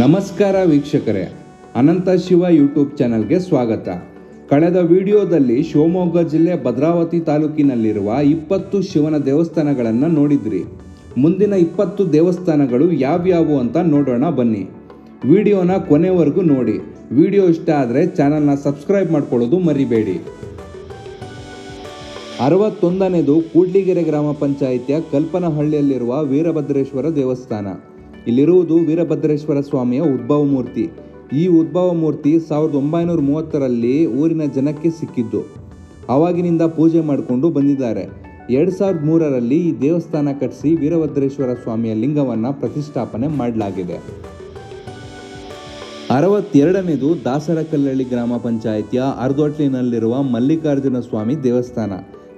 ನಮಸ್ಕಾರ ವೀಕ್ಷಕರೇ, ಅನಂತ ಶಿವ ಯೂಟ್ಯೂಬ್ ಚಾನಲ್ಗೆ ಸ್ವಾಗತ. ಕಳೆದ ವಿಡಿಯೋದಲ್ಲಿ ಶಿವಮೊಗ್ಗ ಜಿಲ್ಲೆ ಭದ್ರಾವತಿ ತಾಲೂಕಿನಲ್ಲಿರುವ ಇಪ್ಪತ್ತು ಶಿವನ ದೇವಸ್ಥಾನಗಳನ್ನು ನೋಡಿದ್ರಿ. ಮುಂದಿನ ಇಪ್ಪತ್ತು ದೇವಸ್ಥಾನಗಳು ಯಾವ್ಯಾವು ಅಂತ ನೋಡೋಣ ಬನ್ನಿ. ವಿಡಿಯೋನ ಕೊನೆವರೆಗೂ ನೋಡಿ. ವಿಡಿಯೋ ಇಷ್ಟ ಆದರೆ ಚಾನಲ್ನ ಸಬ್ಸ್ಕ್ರೈಬ್ ಮಾಡ್ಕೊಳ್ಳೋದು ಮರಿಬೇಡಿ. ಅರವತ್ತೊಂದನೇದು ಕೂಡ್ಲಿಗೆರೆ ಗ್ರಾಮ ಪಂಚಾಯಿತಿಯ ಕಲ್ಪನಹಳ್ಳಿಯಲ್ಲಿರುವ ವೀರಭದ್ರೇಶ್ವರ ದೇವಸ್ಥಾನ. ಇಲ್ಲಿರುವುದು ವೀರಭದ್ರೇಶ್ವರ ಸ್ವಾಮಿಯ ಉದ್ಭವ ಮೂರ್ತಿ. ಈ ಉದ್ಭವ ಮೂರ್ತಿ ಸಾವಿರದ ಒಂಬೈನೂರ ಮೂವತ್ತರಲ್ಲಿ ಊರಿನ ಜನಕ್ಕೆ ಸಿಕ್ಕಿದ್ದು. ಆವಾಗಿನಿಂದ ಪೂಜೆ ಮಾಡಿಕೊಂಡು ಬಂದಿದ್ದಾರೆ. ಎರಡು ಸಾವಿರದ ಮೂರರಲ್ಲಿ ಈ ದೇವಸ್ಥಾನ ಕಟ್ಟಿಸಿ ವೀರಭದ್ರೇಶ್ವರ ಸ್ವಾಮಿಯ ಲಿಂಗವನ್ನು ಪ್ರತಿಷ್ಠಾಪನೆ ಮಾಡಲಾಗಿದೆ. ಅರವತ್ತೆರಡನೇದು ದಾಸರಕಲ್ಲಳ್ಳಿ ಗ್ರಾಮ ಪಂಚಾಯಿತಿಯ ಅರ್ದೊಟ್ಲಿನಲ್ಲಿರುವ ಮಲ್ಲಿಕಾರ್ಜುನ ಸ್ವಾಮಿ ದೇವಸ್ಥಾನ.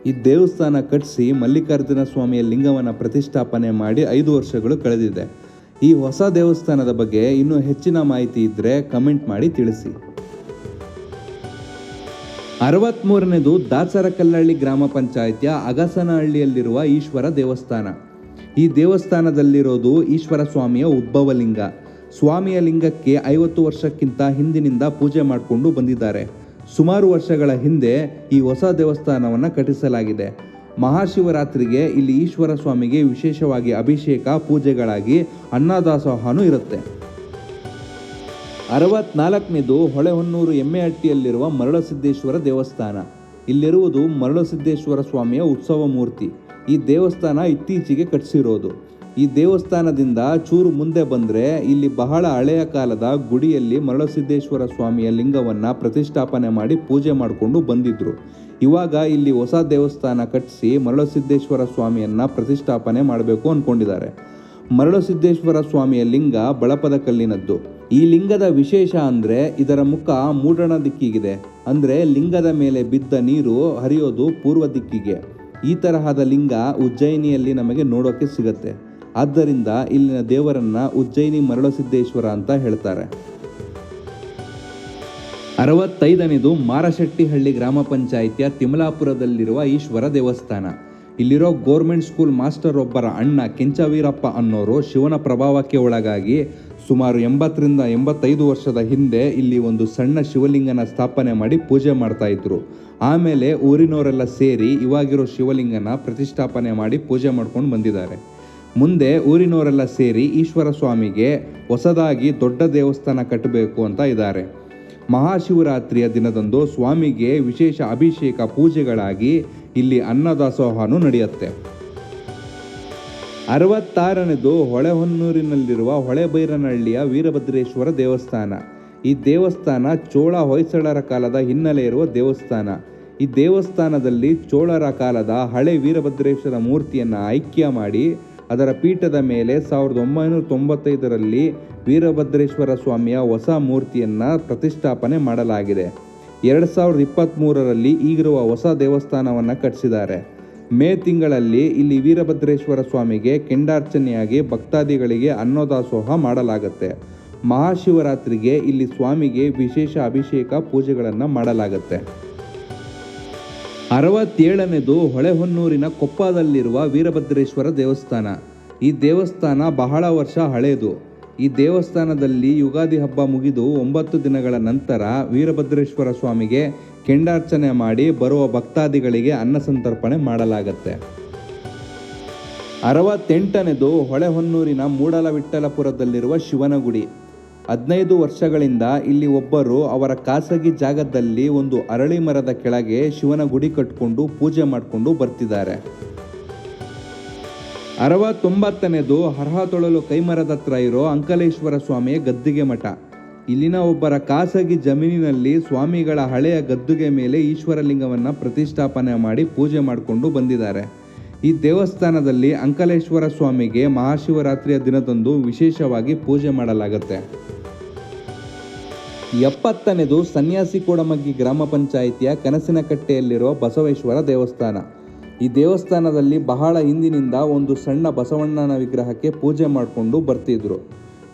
ಈ ದೇವಸ್ಥಾನ ಕಟ್ಟಿಸಿ ಮಲ್ಲಿಕಾರ್ಜುನ ಸ್ವಾಮಿಯ ಲಿಂಗವನ್ನು ಪ್ರತಿಷ್ಠಾಪನೆ ಮಾಡಿ ಐದು ವರ್ಷಗಳು ಕಳೆದಿದೆ. ಈ ಹೊಸ ದೇವಸ್ಥಾನದ ಬಗ್ಗೆ ಇನ್ನೂ ಹೆಚ್ಚಿನ ಮಾಹಿತಿ ಇದ್ದರೆ ಕಮೆಂಟ್ ಮಾಡಿ ತಿಳಿಸಿ. ಅರವತ್ಮೂರನೇದು ದಾಸರಕಲ್ಲಹಳ್ಳಿ ಗ್ರಾಮ ಪಂಚಾಯಿತಿಯ ಅಗಸನಹಳ್ಳಿಯಲ್ಲಿರುವ ಈಶ್ವರ ದೇವಸ್ಥಾನ. ಈ ದೇವಸ್ಥಾನದಲ್ಲಿರೋದು ಈಶ್ವರ ಸ್ವಾಮಿಯ ಉದ್ಭವ ಲಿಂಗ. ಸ್ವಾಮಿಯ ಲಿಂಗಕ್ಕೆ ಐವತ್ತು ವರ್ಷಕ್ಕಿಂತ ಹಿಂದಿನಿಂದ ಪೂಜೆ ಮಾಡಿಕೊಂಡು ಬಂದಿದ್ದಾರೆ. ಸುಮಾರು ವರ್ಷಗಳ ಹಿಂದೆ ಈ ಹೊಸ ದೇವಸ್ಥಾನವನ್ನು ಕಟ್ಟಿಸಲಾಗಿದೆ. ಮಹಾಶಿವರಾತ್ರಿಗೆ ಇಲ್ಲಿ ಈಶ್ವರ ಸ್ವಾಮಿಗೆ ವಿಶೇಷವಾಗಿ ಅಭಿಷೇಕ, ಪೂಜೆಗಳಾಗಿ ಅನ್ನದಾಸೋಹನೂ ಇರುತ್ತೆ. ಅರವತ್ನಾಲ್ಕನೇದು ಹೊಳೆಹೊನ್ನೂರು ಎಮ್ಮೆಹಟ್ಟಿಯಲ್ಲಿರುವ ಮರಳಸಿದ್ದೇಶ್ವರ ದೇವಸ್ಥಾನ. ಇಲ್ಲಿರುವುದು ಮರಳಸಿದ್ದೇಶ್ವರ ಸ್ವಾಮಿಯ ಉತ್ಸವ ಮೂರ್ತಿ. ಈ ದೇವಸ್ಥಾನ ಇತ್ತೀಚೆಗೆ ಕಟ್ಟಿಸಿರೋದು. ಈ ದೇವಸ್ಥಾನದಿಂದ ಚೂರು ಮುಂದೆ ಬಂದರೆ ಇಲ್ಲಿ ಬಹಳ ಹಳೆಯ ಕಾಲದ ಗುಡಿಯಲ್ಲಿ ಮರಳಸಿದ್ದೇಶ್ವರ ಸ್ವಾಮಿಯ ಲಿಂಗವನ್ನು ಪ್ರತಿಷ್ಠಾಪನೆ ಮಾಡಿ ಪೂಜೆ ಮಾಡಿಕೊಂಡು ಬಂದಿದ್ರು. ಇವಾಗ ಇಲ್ಲಿ ಹೊಸ ದೇವಸ್ಥಾನ ಕಟ್ಟಿಸಿ ಮರಳಸಿದ್ದೇಶ್ವರ ಸ್ವಾಮಿಯನ್ನು ಪ್ರತಿಷ್ಠಾಪನೆ ಮಾಡಬೇಕು ಅಂದ್ಕೊಂಡಿದ್ದಾರೆ ಮರಳಸಿದ್ದೇಶ್ವರ ಸ್ವಾಮಿಯ ಲಿಂಗ ಬಳಪದ ಕಲ್ಲಿನದ್ದು. ಈ ಲಿಂಗದ ವಿಶೇಷ ಅಂದರೆ ಇದರ ಮುಖ ಮೂಡಣ ದಿಕ್ಕಿಗಿದೆ. ಅಂದರೆ ಲಿಂಗದ ಮೇಲೆ ಬಿದ್ದ ನೀರು ಹರಿಯೋದು ಪೂರ್ವ ದಿಕ್ಕಿಗೆ. ಈ ತರಹದ ಲಿಂಗ ಉಜ್ಜಯಿನಿಯಲ್ಲಿ ನಮಗೆ ನೋಡೋಕೆ ಸಿಗತ್ತೆ. ಆದ್ದರಿಂದ ಇಲ್ಲಿನ ದೇವರನ್ನ ಉಜ್ಜಯಿನಿ ಮರಳಸಿದ್ದೇಶ್ವರ ಅಂತ ಹೇಳ್ತಾರೆ. ಅರವತ್ತೈದನೇದು ಮಾರಶೆಟ್ಟಿಹಳ್ಳಿ ಗ್ರಾಮ ಪಂಚಾಯಿತಿಯ ತಿಮಲಾಪುರದಲ್ಲಿರುವ ಈಶ್ವರ ದೇವಸ್ಥಾನ. ಇಲ್ಲಿರೋ ಗೋರ್ಮೆಂಟ್ ಸ್ಕೂಲ್ ಮಾಸ್ಟರ್ ಒಬ್ಬರ ಅಣ್ಣ ಕೆಂಚವೀರಪ್ಪ ಅನ್ನೋರು ಶಿವನ ಪ್ರಭಾವಕ್ಕೆ ಒಳಗಾಗಿ ಸುಮಾರು ಎಂಬತ್ತರಿಂದ ಎಂಬತ್ತೈದು ವರ್ಷದ ಹಿಂದೆ ಇಲ್ಲಿ ಒಂದು ಸಣ್ಣ ಶಿವಲಿಂಗನ ಸ್ಥಾಪನೆ ಮಾಡಿ ಪೂಜೆ ಮಾಡ್ತಾ ಇದ್ರು. ಆಮೇಲೆ ಊರಿನವರೆಲ್ಲ ಸೇರಿ ಇವಾಗಿರೋ ಶಿವಲಿಂಗನ ಪ್ರತಿಷ್ಠಾಪನೆ ಮಾಡಿ ಪೂಜೆ ಮಾಡ್ಕೊಂಡು ಬಂದಿದ್ದಾರೆ. ಮುಂದೆ ಊರಿನವರೆಲ್ಲ ಸೇರಿ ಈಶ್ವರ ಸ್ವಾಮಿಗೆ ಹೊಸದಾಗಿ ದೊಡ್ಡ ದೇವಸ್ಥಾನ ಕಟ್ಟಬೇಕು ಅಂತ ಇದ್ದಾರೆ. ಮಹಾಶಿವರಾತ್ರಿಯ ದಿನದಂದು ಸ್ವಾಮಿಗೆ ವಿಶೇಷ ಅಭಿಷೇಕ ಪೂಜೆಗಳಾಗಿ ಇಲ್ಲಿ ಅನ್ನದಾಸೋಹನು ನಡೆಯುತ್ತೆ. ಅರವತ್ತಾರನೇದು ಹೊಳೆಹೊನ್ನೂರಿನಲ್ಲಿರುವ ಹೊಳೆಬೈರನಹಳ್ಳಿಯ ವೀರಭದ್ರೇಶ್ವರ ದೇವಸ್ಥಾನ. ಈ ದೇವಸ್ಥಾನ ಚೋಳ ಹೊಯ್ಸಳರ ಕಾಲದ ಹಿನ್ನೆಲೆ ಇರುವ ದೇವಸ್ಥಾನ. ಈ ದೇವಸ್ಥಾನದಲ್ಲಿ ಚೋಳರ ಕಾಲದ ಹಳೆ ವೀರಭದ್ರೇಶ್ವರ ಮೂರ್ತಿಯನ್ನು ಐಕ್ಯ ಮಾಡಿ ಅದರ ಪೀಠದ ಮೇಲೆ ಸಾವಿರದ ಒಂಬೈನೂರ ತೊಂಬತ್ತೈದರಲ್ಲಿ ವೀರಭದ್ರೇಶ್ವರ ಸ್ವಾಮಿಯ ಹೊಸ ಮೂರ್ತಿಯನ್ನು ಪ್ರತಿಷ್ಠಾಪನೆ ಮಾಡಲಾಗಿದೆ. ಎರಡು ಸಾವಿರದ ಇಪ್ಪತ್ತ್ಮೂರರಲ್ಲಿ ಈಗಿರುವ ಹೊಸ ದೇವಸ್ಥಾನವನ್ನು ಕಟ್ಟಿಸಿದ್ದಾರೆ. ಮೇ ತಿಂಗಳಲ್ಲಿ ಇಲ್ಲಿ ವೀರಭದ್ರೇಶ್ವರ ಸ್ವಾಮಿಗೆ ಕೆಂಡಾರ್ಚನೆಯಾಗಿ ಭಕ್ತಾದಿಗಳಿಗೆ ಅನ್ನದಾಸೋಹ ಮಾಡಲಾಗುತ್ತೆ. ಮಹಾಶಿವರಾತ್ರಿಗೆ ಇಲ್ಲಿ ಸ್ವಾಮಿಗೆ ವಿಶೇಷ ಅಭಿಷೇಕ ಪೂಜೆಗಳನ್ನು ಮಾಡಲಾಗುತ್ತೆ. ಅರವತ್ತೇಳನೇದು ಹೊಳೆಹೊನ್ನೂರಿನ ಕೊಪ್ಪದಲ್ಲಿರುವ ವೀರಭದ್ರೇಶ್ವರ ದೇವಸ್ಥಾನ. ಈ ದೇವಸ್ಥಾನ ಬಹಳ ವರ್ಷ ಹಳೆಯದು ಈ ದೇವಸ್ಥಾನದಲ್ಲಿ ಯುಗಾದಿ ಹಬ್ಬ ಮುಗಿದು ಒಂಬತ್ತು ದಿನಗಳ ನಂತರ ವೀರಭದ್ರೇಶ್ವರ ಸ್ವಾಮಿಗೆ ಕೆಂಡಾರ್ಚನೆ ಮಾಡಿ ಬರುವ ಭಕ್ತಾದಿಗಳಿಗೆ ಅನ್ನ ಸಂತರ್ಪಣೆ ಮಾಡಲಾಗತ್ತೆ. ಅರವತ್ತೆಂಟನೇದು ಹೊಳೆಹೊನ್ನೂರಿನ ಮೂಡಲವಿಠಲಪುರದಲ್ಲಿರುವ ಶಿವನ ಗುಡಿ ಹದಿನೈದು ವರ್ಷಗಳಿಂದ ಇಲ್ಲಿ ಒಬ್ಬರು ಅವರ ಖಾಸಗಿ ಜಾಗದಲ್ಲಿ ಒಂದು ಅರಳಿ ಮರದ ಕೆಳಗೆ ಶಿವನ ಗುಡಿ ಕಟ್ಕೊಂಡು ಪೂಜೆ ಮಾಡಿಕೊಂಡು ಬರ್ತಿದ್ದಾರೆ. ಅರವತ್ತೊಂಬತ್ತನೇದು ಅರ್ಹ ತೊಳಲು ಕೈಮರದತ್ರ ಇರೋ ಅಂಕಲೇಶ್ವರ ಸ್ವಾಮಿಯ ಗದ್ದಿಗೆ ಮಠ. ಇಲ್ಲಿನ ಒಬ್ಬರ ಖಾಸಗಿ ಜಮೀನಿನಲ್ಲಿ ಸ್ವಾಮಿಗಳ ಹಳೆಯ ಗದ್ದುಗೆ ಮೇಲೆ ಈಶ್ವರಲಿಂಗವನ್ನು ಪ್ರತಿಷ್ಠಾಪನೆ ಮಾಡಿ ಪೂಜೆ ಮಾಡಿಕೊಂಡು ಬಂದಿದ್ದಾರೆ. ಈ ದೇವಸ್ಥಾನದಲ್ಲಿ ಅಂಕಲೇಶ್ವರ ಸ್ವಾಮಿಗೆ ಮಹಾಶಿವರಾತ್ರಿಯ ದಿನದಂದು ವಿಶೇಷವಾಗಿ ಪೂಜೆ ಮಾಡಲಾಗುತ್ತೆ. ಎಪ್ಪತ್ತನೇದು ಸನ್ಯಾಸಿ ಕೋಡಮಗ್ಗಿ ಗ್ರಾಮ ಪಂಚಾಯಿತಿಯ ಕನಸಿನಕಟ್ಟೆಯಲ್ಲಿರುವ ಬಸವೇಶ್ವರ ದೇವಸ್ಥಾನ. ಈ ದೇವಸ್ಥಾನದಲ್ಲಿ ಬಹಳ ಹಿಂದಿನಿಂದ ಒಂದು ಸಣ್ಣ ಬಸವಣ್ಣನ ವಿಗ್ರಹಕ್ಕೆ ಪೂಜೆ ಮಾಡಿಕೊಂಡು ಬರ್ತಿದ್ರು.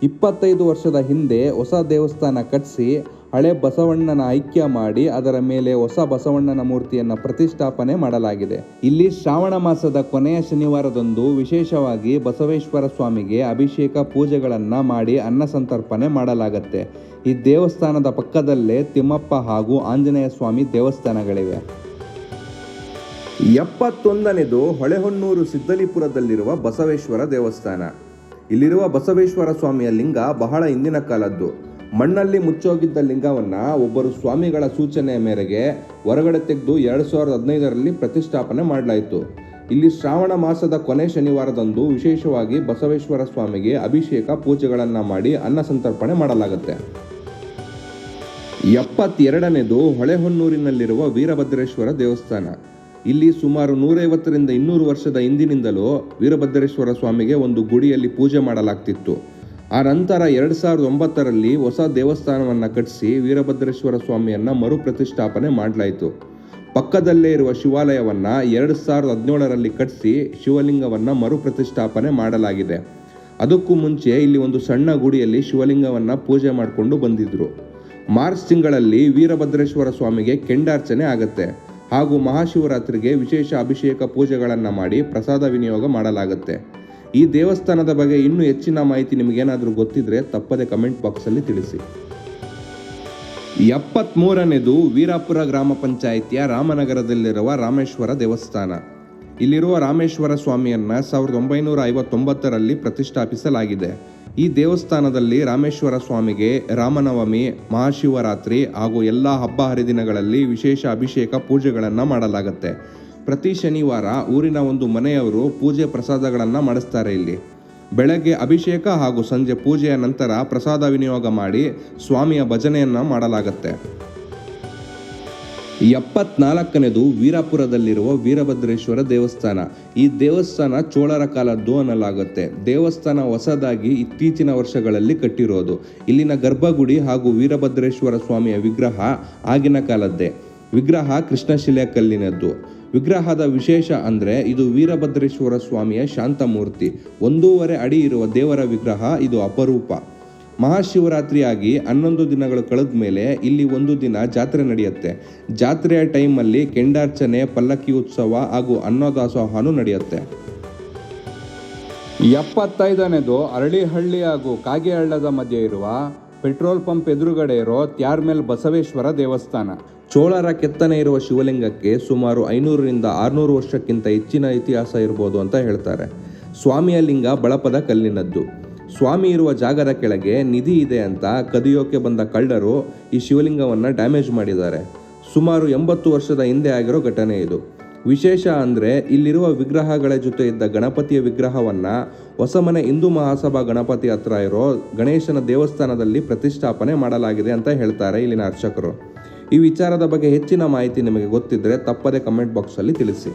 ಇಪ್ಪತ್ತೈದು ವರ್ಷದ ಹಿಂದೆ ಹೊಸ ದೇವಸ್ಥಾನ ಕಟ್ಟಿಸಿ ಹಳೆ ಬಸವಣ್ಣನ ಐಕ್ಯ ಮಾಡಿ ಅದರ ಮೇಲೆ ಹೊಸ ಬಸವಣ್ಣನ ಮೂರ್ತಿಯನ್ನು ಪ್ರತಿಷ್ಠಾಪನೆ ಮಾಡಲಾಗಿದೆ. ಇಲ್ಲಿ ಶ್ರಾವಣ ಮಾಸದ ಕೊನೆಯ ಶನಿವಾರದಂದು ವಿಶೇಷವಾಗಿ ಬಸವೇಶ್ವರ ಸ್ವಾಮಿಗೆ ಅಭಿಷೇಕ ಪೂಜೆಗಳನ್ನು ಮಾಡಿ ಅನ್ನ ಸಂತರ್ಪಣೆ ಮಾಡಲಾಗುತ್ತೆ. ಈ ದೇವಸ್ಥಾನದ ಪಕ್ಕದಲ್ಲೇ ತಿಮ್ಮಪ್ಪ ಹಾಗೂ ಆಂಜನೇಯ ಸ್ವಾಮಿ ದೇವಸ್ಥಾನಗಳಿವೆ. ಎಪ್ಪತ್ತೊಂದನೇದು ಹೊಳೆಹೊನ್ನೂರು ಸಿದ್ದಲಿಪುರದಲ್ಲಿರುವ ಬಸವೇಶ್ವರ ದೇವಸ್ಥಾನ. ಇಲ್ಲಿರುವ ಬಸವೇಶ್ವರ ಸ್ವಾಮಿಯ ಲಿಂಗ ಬಹಳ ಹಿಂದಿನ ಕಾಲದ್ದು. ಮಣ್ಣಲ್ಲಿ ಮುಚ್ಚೋಗಿದ್ದ ಲಿಂಗವನ್ನ ಒಬ್ಬರು ಸ್ವಾಮಿಗಳ ಸೂಚನೆಯ ಮೇರೆಗೆ ಹೊರಗಡೆ ತೆಗೆದು ಎರಡು ಸಾವಿರದ ಹದಿನೈದರಲ್ಲಿ ಪ್ರತಿಷ್ಠಾಪನೆ ಮಾಡಲಾಯಿತು. ಇಲ್ಲಿ ಶ್ರಾವಣ ಮಾಸದ ಕೊನೆ ಶನಿವಾರದಂದು ವಿಶೇಷವಾಗಿ ಬಸವೇಶ್ವರ ಸ್ವಾಮಿಗೆ ಅಭಿಷೇಕ ಪೂಜೆಗಳನ್ನು ಮಾಡಿ ಅನ್ನ ಸಂತರ್ಪಣೆ ಮಾಡಲಾಗುತ್ತೆ. ಎಪ್ಪತ್ತೆರಡನೇದು ಹೊಳೆಹೊನ್ನೂರಿನಲ್ಲಿರುವ ವೀರಭದ್ರೇಶ್ವರ ದೇವಸ್ಥಾನ. ಇಲ್ಲಿ ಸುಮಾರು ನೂರೈವತ್ತರಿಂದ ಇನ್ನೂರು ವರ್ಷದ ಹಿಂದಿನಿಂದಲೂ ವೀರಭದ್ರೇಶ್ವರ ಸ್ವಾಮಿಗೆ ಒಂದು ಗುಡಿಯಲ್ಲಿ ಪೂಜೆ ಮಾಡಲಾಗ್ತಿತ್ತು. ಆ ನಂತರ ಎರಡು ಸಾವಿರದ ಒಂಬತ್ತರಲ್ಲಿ ಹೊಸ ದೇವಸ್ಥಾನವನ್ನು ಕಟ್ಟಿಸಿ ವೀರಭದ್ರೇಶ್ವರ ಸ್ವಾಮಿಯನ್ನು ಮರು ಪ್ರತಿಷ್ಠಾಪನೆ ಮಾಡಲಾಯಿತು. ಪಕ್ಕದಲ್ಲೇ ಇರುವ ಶಿವಾಲಯವನ್ನು ಎರಡು ಸಾವಿರದ ಹದಿನೇಳರಲ್ಲಿ ಕಟ್ಟಿಸಿ ಶಿವಲಿಂಗವನ್ನು ಮರು ಪ್ರತಿಷ್ಠಾಪನೆ ಮಾಡಲಾಗಿದೆ. ಅದಕ್ಕೂ ಮುಂಚೆ ಇಲ್ಲಿ ಒಂದು ಸಣ್ಣ ಗುಡಿಯಲ್ಲಿ ಶಿವಲಿಂಗವನ್ನು ಪೂಜೆ ಮಾಡಿಕೊಂಡು ಬಂದಿದ್ದರು ಮಾರ್ಚ್ ತಿಂಗಳಲ್ಲಿ ವೀರಭದ್ರೇಶ್ವರ ಸ್ವಾಮಿಗೆ ಕೆಂಡಾರ್ಚನೆ ಆಗುತ್ತೆ. ಹಾಗೂ ಮಹಾಶಿವರಾತ್ರಿಗೆ ವಿಶೇಷ ಅಭಿಷೇಕ ಪೂಜೆಗಳನ್ನು ಮಾಡಿ ಪ್ರಸಾದ ವಿನಿಯೋಗ ಮಾಡಲಾಗುತ್ತೆ. ಈ ದೇವಸ್ಥಾನದ ಬಗ್ಗೆ ಇನ್ನೂ ಹೆಚ್ಚಿನ ಮಾಹಿತಿ ನಿಮಗೇನಾದರೂ ಗೊತ್ತಿದ್ರೆ ತಪ್ಪದೆ ಕಮೆಂಟ್ ಬಾಕ್ಸಲ್ಲಿ ತಿಳಿಸಿ. ಎಪ್ಪತ್ಮೂರನೇದು ವೀರಾಪುರ ಗ್ರಾಮ ಪಂಚಾಯಿತಿಯ ರಾಮನಗರದಲ್ಲಿರುವ ರಾಮೇಶ್ವರ ದೇವಸ್ಥಾನ. ಇಲ್ಲಿರುವ ರಾಮೇಶ್ವರ ಸ್ವಾಮಿಯನ್ನು ಸಾವಿರದ ಒಂಬೈನೂರ ಐವತ್ತೊಂಬತ್ತರಲ್ಲಿ ಪ್ರತಿಷ್ಠಾಪಿಸಲಾಗಿದೆ. ಈ ದೇವಸ್ಥಾನದಲ್ಲಿ ರಾಮೇಶ್ವರ ಸ್ವಾಮಿಗೆ ರಾಮನವಮಿ, ಮಹಾಶಿವರಾತ್ರಿ ಹಾಗೂ ಎಲ್ಲ ಹಬ್ಬ ಹರಿದಿನಗಳಲ್ಲಿ ವಿಶೇಷ ಅಭಿಷೇಕ ಪೂಜೆಗಳನ್ನು ಮಾಡಲಾಗುತ್ತೆ. ಪ್ರತಿ ಶನಿವಾರ ಊರಿನ ಒಂದು ಮನೆಯವರು ಪೂಜೆ ಪ್ರಸಾದಗಳನ್ನು ಮಾಡಿಸ್ತಾರೆ ಇಲ್ಲಿ. ಬೆಳಗ್ಗೆ ಅಭಿಷೇಕ ಹಾಗೂ ಸಂಜೆ ಪೂಜೆಯ ನಂತರ ಪ್ರಸಾದ ವಿನಿಯೋಗ ಮಾಡಿ ಸ್ವಾಮಿಯ ಭಜನೆಯನ್ನು ಮಾಡಲಾಗುತ್ತೆ. ಎಪ್ಪತ್ನಾಲ್ಕನೇದು ವೀರಾಪುರದಲ್ಲಿರುವ ವೀರಭದ್ರೇಶ್ವರ ದೇವಸ್ಥಾನ. ಈ ದೇವಸ್ಥಾನ ಚೋಳರ ಕಾಲದ್ದು ಅನ್ನಲಾಗುತ್ತೆ. ದೇವಸ್ಥಾನ ಹೊಸದಾಗಿ ಇತ್ತೀಚಿನ ವರ್ಷಗಳಲ್ಲಿ ಕಟ್ಟಿರೋದು. ಇಲ್ಲಿನ ಗರ್ಭಗುಡಿ ಹಾಗೂ ವೀರಭದ್ರೇಶ್ವರ ಸ್ವಾಮಿಯ ವಿಗ್ರಹ ಆಗಿನ ಕಾಲದ್ದೇ. ವಿಗ್ರಹ ಕೃಷ್ಣಶಿಲೆ ಕಲ್ಲಿನದ್ದು ವಿಗ್ರಹದ ವಿಶೇಷ ಅಂದರೆ ಇದು ವೀರಭದ್ರೇಶ್ವರ ಸ್ವಾಮಿಯ ಶಾಂತಮೂರ್ತಿ. ಒಂದೂವರೆ ಅಡಿ ಇರುವ ದೇವರ ವಿಗ್ರಹ ಇದು ಅಪರೂಪ. ಮಹಾಶಿವರಾತ್ರಿಯಾಗಿ ಹನ್ನೊಂದು ದಿನಗಳು ಕಳೆದ ಮೇಲೆ ಇಲ್ಲಿ ಒಂದು ದಿನ ಜಾತ್ರೆ ನಡೆಯುತ್ತೆ. ಜಾತ್ರೆಯ ಟೈಮಲ್ಲಿ ಕೆಂಡಾರ್ಚನೆ ಪಲ್ಲಕ್ಕಿ ಉತ್ಸವ ಹಾಗೂ ಅನ್ನದಾಸೋಹನೂ ನಡೆಯುತ್ತೆ. ಎಪ್ಪತ್ತೈದನೇದು ಅರಳಿಹಳ್ಳಿ ಹಾಗೂ ಕಾಗೆಹಳ್ಳದ ಮಧ್ಯೆ ಇರುವ ಪೆಟ್ರೋಲ್ ಪಂಪ್ ಎದುರುಗಡೆ ಇರೋ ತ್ಯಾರ್ಮೆಲ್ ಬಸವೇಶ್ವರ ದೇವಸ್ಥಾನ. ಚೋಳರ ಕೆತ್ತನೆ ಇರುವ ಶಿವಲಿಂಗಕ್ಕೆ ಸುಮಾರು ಐನೂರರಿಂದ ಆರುನೂರು ವರ್ಷಕ್ಕಿಂತ ಹೆಚ್ಚಿನ ಇತಿಹಾಸ ಇರ್ಬೋದು ಅಂತ ಹೇಳ್ತಾರೆ. ಸ್ವಾಮಿಯ ಲಿಂಗ ಬಳಪದ ಕಲ್ಲಿನದ್ದು. ಸ್ವಾಮಿ ಇರುವ ಜಾಗದ ಕೆಳಗೆ ನಿಧಿ ಇದೆ ಅಂತ ಕದಿಯೋಕೆ ಬಂದ ಕಳ್ಳರು ಈ ಶಿವಲಿಂಗವನ್ನು ಡ್ಯಾಮೇಜ್ ಮಾಡಿದ್ದಾರೆ. ಸುಮಾರು ಎಂಬತ್ತು ವರ್ಷದ ಹಿಂದೆ ಆಗಿರೋ ಘಟನೆ ಇದು. ವಿಶೇಷ ಅಂದರೆ ಇಲ್ಲಿರುವ ವಿಗ್ರಹಗಳ ಜೊತೆ ಇದ್ದ ಗಣಪತಿಯ ವಿಗ್ರಹವನ್ನು ಹೊಸಮನೆ ಹಿಂದೂ ಮಹಾಸಭಾ ಗಣಪತಿ ಹತ್ರ ಇರೋ ಗಣೇಶನ ದೇವಸ್ಥಾನದಲ್ಲಿ ಪ್ರತಿಷ್ಠಾಪನೆ ಮಾಡಲಾಗಿದೆ ಅಂತ ಹೇಳ್ತಾರೆ ಇಲ್ಲಿನ ಅರ್ಚಕರು. ಈ ವಿಚಾರದ ಬಗ್ಗೆ ಹೆಚ್ಚಿನ ಮಾಹಿತಿ ನಿಮಗೆ ಗೊತ್ತಿದ್ದರೆ ತಪ್ಪದೆ ಕಮೆಂಟ್ ಬಾಕ್ಸಲ್ಲಿ ತಿಳಿಸಿ.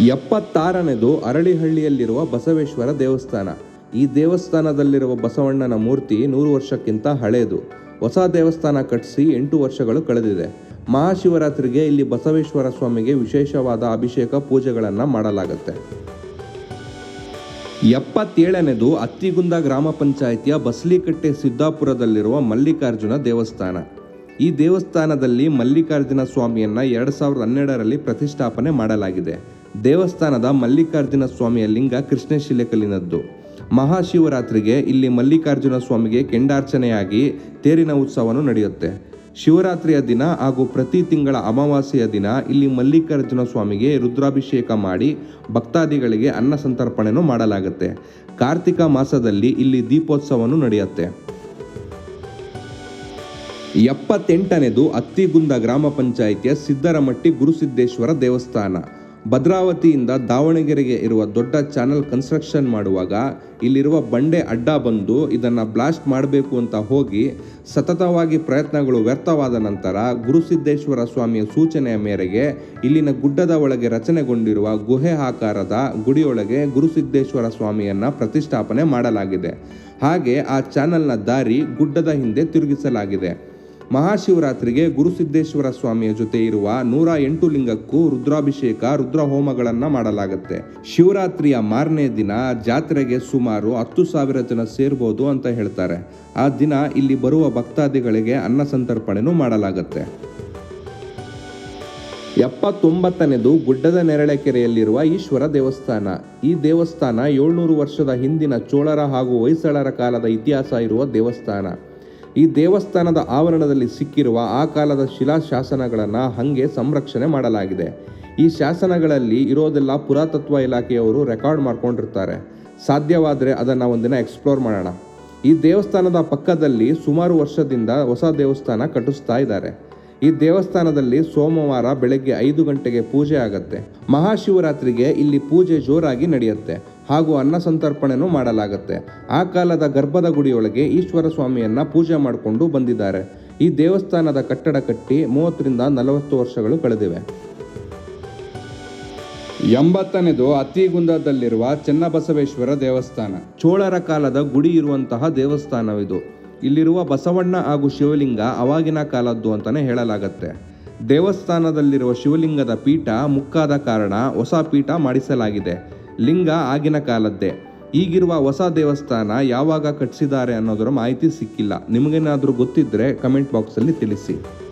ಎಪ್ಪತ್ತಾರನೇದು ಅರಳಿಹಳ್ಳಿಯಲ್ಲಿರುವ ಬಸವೇಶ್ವರ ದೇವಸ್ಥಾನ. ಈ ದೇವಸ್ಥಾನದಲ್ಲಿರುವ ಬಸವಣ್ಣನ ಮೂರ್ತಿ ನೂರು ವರ್ಷಕ್ಕಿಂತ ಹಳೆಯದು ಹೊಸ ದೇವಸ್ಥಾನ ಕಟ್ಟಿಸಿ ಎಂಟು ವರ್ಷಗಳು ಕಳೆದಿದೆ. ಮಹಾಶಿವರಾತ್ರಿಗೆ ಇಲ್ಲಿ ಬಸವೇಶ್ವರ ಸ್ವಾಮಿಗೆ ವಿಶೇಷವಾದ ಅಭಿಷೇಕ ಪೂಜೆಗಳನ್ನು ಮಾಡಲಾಗುತ್ತೆ. ಎಪ್ಪತ್ತೇಳನೇದು ಅತ್ತಿಗುಂದ ಗ್ರಾಮ ಪಂಚಾಯಿತಿಯ ಬಸ್ಲಿಕಟ್ಟೆ ಸಿದ್ದಾಪುರದಲ್ಲಿರುವ ಮಲ್ಲಿಕಾರ್ಜುನ ದೇವಸ್ಥಾನ. ಈ ದೇವಸ್ಥಾನದಲ್ಲಿ ಮಲ್ಲಿಕಾರ್ಜುನ ಸ್ವಾಮಿಯನ್ನು ಎರಡು ಸಾವಿರದ ಹನ್ನೆರಡರಲ್ಲಿ ಪ್ರತಿಷ್ಠಾಪನೆ ಮಾಡಲಾಗಿದೆ. ದೇವಸ್ಥಾನದ ಮಲ್ಲಿಕಾರ್ಜುನ ಸ್ವಾಮಿಯ ಲಿಂಗ ಕೃಷ್ಣಶಿಲೆ ಕಲ್ಲಿನದ್ದು ಮಹಾಶಿವರಾತ್ರಿಗೆ ಇಲ್ಲಿ ಮಲ್ಲಿಕಾರ್ಜುನ ಸ್ವಾಮಿಗೆ ಕೆಂಡಾರ್ಚನೆಯಾಗಿ ತೇರಿನ ಉತ್ಸವನು ನಡೆಯುತ್ತೆ. ಶಿವರಾತ್ರಿಯ ದಿನ ಹಾಗೂ ಪ್ರತಿ ತಿಂಗಳ ಅಮಾವಾಸ್ಯೆಯ ದಿನ ಇಲ್ಲಿ ಮಲ್ಲಿಕಾರ್ಜುನ ಸ್ವಾಮಿಗೆ ರುದ್ರಾಭಿಷೇಕ ಮಾಡಿ ಭಕ್ತಾದಿಗಳಿಗೆ ಅನ್ನ ಸಂತರ್ಪಣೆಯನ್ನು ಮಾಡಲಾಗುತ್ತೆ. ಕಾರ್ತಿಕ ಮಾಸದಲ್ಲಿ ಇಲ್ಲಿ ದೀಪೋತ್ಸವನು ನಡೆಯುತ್ತೆ. ಎಪ್ಪತ್ತೆಂಟನೇದು ಅತ್ತಿಗುಂದ ಗ್ರಾಮ ಪಂಚಾಯಿತಿಯ ಸಿದ್ದರಮಟ್ಟಿ ಗುರುಸಿದ್ದೇಶ್ವರ ದೇವಸ್ಥಾನ. ಭದ್ರಾವತಿಯಿಂದ ದಾವಣಗೆರೆಗೆ ಇರುವ ದೊಡ್ಡ ಚಾನಲ್ ಕನ್ಸ್ಟ್ರಕ್ಷನ್ ಮಾಡುವಾಗ ಇಲ್ಲಿರುವ ಬಂಡೆ ಅಡ್ಡ ಬಂದು ಇದನ್ನು ಬ್ಲಾಸ್ಟ್ ಮಾಡಬೇಕು ಅಂತ ಹೋಗಿ ಸತತವಾಗಿ ಪ್ರಯತ್ನಗಳು ವ್ಯರ್ಥವಾದ ನಂತರ ಗುರುಸಿದ್ದೇಶ್ವರ ಸ್ವಾಮಿಯ ಸೂಚನೆಯ ಮೇರೆಗೆ ಇಲ್ಲಿನ ಗುಡ್ಡದ ಒಳಗೆ ರಚನೆಗೊಂಡಿರುವ ಗುಹೆ ಆಕಾರದ ಗುಡಿಯೊಳಗೆ ಗುರುಸಿದ್ದೇಶ್ವರ ಸ್ವಾಮಿಯನ್ನು ಪ್ರತಿಷ್ಠಾಪನೆ ಮಾಡಲಾಗಿದೆ. ಹಾಗೆ ಆ ಚಾನಲ್ನ ದಾರಿ ಗುಡ್ಡದ ಹಿಂದೆ ತಿರುಗಿಸಲಾಗಿದೆ. ಮಹಾಶಿವರಾತ್ರಿಗೆ ಗುರುಸಿದ್ದೇಶ್ವರ ಸ್ವಾಮಿಯ ಜೊತೆ ಇರುವ ನೂರ ಎಂಟು ಲಿಂಗಕ್ಕೂ ರುದ್ರಾಭಿಷೇಕ ರುದ್ರ ಹೋಮಗಳನ್ನು ಮಾಡಲಾಗುತ್ತೆ. ಶಿವರಾತ್ರಿಯ ಮಾರನೇ ದಿನ ಜಾತ್ರೆಗೆ ಸುಮಾರು ಹತ್ತು ಸಾವಿರ ಜನ ಸೇರ್ಬೋದು ಅಂತ ಹೇಳ್ತಾರೆ. ಆ ದಿನ ಇಲ್ಲಿ ಬರುವ ಭಕ್ತಾದಿಗಳಿಗೆ ಅನ್ನ ಸಂತರ್ಪಣೆನೂ ಮಾಡಲಾಗುತ್ತೆ. ಎಪ್ಪತ್ತೊಂಬತ್ತನೇದು ಗುಡ್ಡದ ನೆರಳೆಕೆರೆಯಲ್ಲಿರುವ ಈಶ್ವರ ದೇವಸ್ಥಾನ. ಈ ದೇವಸ್ಥಾನ ಏಳ್ನೂರು ವರ್ಷದ ಹಿಂದಿನ ಚೋಳರ ಹಾಗೂ ಹೊಯ್ಸಳರ ಕಾಲದ ಇತಿಹಾಸ ಇರುವ ದೇವಸ್ಥಾನ. ಈ ದೇವಸ್ಥಾನದ ಆವರಣದಲ್ಲಿ ಸಿಕ್ಕಿರುವ ಆ ಕಾಲದ ಶಿಲಾಶಾಸನಗಳನ್ನು ಹಾಗೆ ಸಂರಕ್ಷಣೆ ಮಾಡಲಾಗಿದೆ. ಈ ಶಾಸನಗಳಲ್ಲಿ ಇರೋದೆಲ್ಲ ಪುರಾತತ್ವ ಇಲಾಖೆಯವರು ರೆಕಾರ್ಡ್ ಮಾಡ್ಕೊಂಡಿರ್ತಾರೆ. ಸಾಧ್ಯವಾದರೆ ಅದನ್ನು ಒಂದಿನ ಎಕ್ಸ್ಪ್ಲೋರ್ ಮಾಡೋಣ. ಈ ದೇವಸ್ಥಾನದ ಪಕ್ಕದಲ್ಲಿ ಸುಮಾರು ವರ್ಷದಿಂದ ಹೊಸ ದೇವಸ್ಥಾನ ಕಟ್ಟಿಸ್ತಾ ಇದ್ದಾರೆ. ಈ ದೇವಸ್ಥಾನದಲ್ಲಿ ಸೋಮವಾರ ಬೆಳಗ್ಗೆ ಐದು ಗಂಟೆಗೆ ಪೂಜೆ ಆಗತ್ತೆ. ಮಹಾಶಿವರಾತ್ರಿಗೆ ಇಲ್ಲಿ ಪೂಜೆ ಜೋರಾಗಿ ನಡೆಯುತ್ತೆ. ಹಾಗೂ ಅನ್ನ ಸಂತರ್ಪಣೆನೂ ಮಾಡಲಾಗುತ್ತೆ. ಆ ಕಾಲದ ಗರ್ಭದ ಗುಡಿಯೊಳಗೆ ಈಶ್ವರ ಸ್ವಾಮಿಯನ್ನ ಪೂಜೆ ಮಾಡಿಕೊಂಡು ಬಂದಿದ್ದಾರೆ. ಈ ದೇವಸ್ಥಾನದ ಕಟ್ಟಡ ಕಟ್ಟಿ ಮೂವತ್ತರಿಂದ ನಲವತ್ತು ವರ್ಷಗಳು ಕಳೆದಿವೆ. ಎಂಬತ್ತನೇದು ಅತ್ತಿಗುಂದದಲ್ಲಿರುವ ಚೆನ್ನಬಸವೇಶ್ವರ ದೇವಸ್ಥಾನ. ಚೋಳರ ಕಾಲದ ಗುಡಿ ಇರುವಂತಹ ದೇವಸ್ಥಾನವಿದು. ಇಲ್ಲಿರುವ ಬಸವಣ್ಣ ಹಾಗೂ ಶಿವಲಿಂಗ ಅವಾಗಿನ ಕಾಲದ್ದು ಅಂತಲೇ ಹೇಳಲಾಗತ್ತೆ. ದೇವಸ್ಥಾನದಲ್ಲಿರುವ ಶಿವಲಿಂಗದ ಪೀಠ ಮುಕ್ಕಾದ ಕಾರಣ ಹೊಸ ಪೀಠ ಮಾಡಿಸಲಾಗಿದೆ. ಲಿಂಗ ಆಗಿನ ಕಾಲದ್ದೇ. ಈಗಿರುವ ಹೊಸ ದೇವಸ್ಥಾನ ಯಾವಾಗ ಕಟ್ಟಿಸಿದ್ದಾರೆ ಅನ್ನೋದರ ಮಾಹಿತಿ ಸಿಕ್ಕಿಲ್ಲ. ನಿಮಗೇನಾದರೂ ಗೊತ್ತಿದ್ದರೆ ಕಮೆಂಟ್ ಬಾಕ್ಸಲ್ಲಿ ತಿಳಿಸಿ.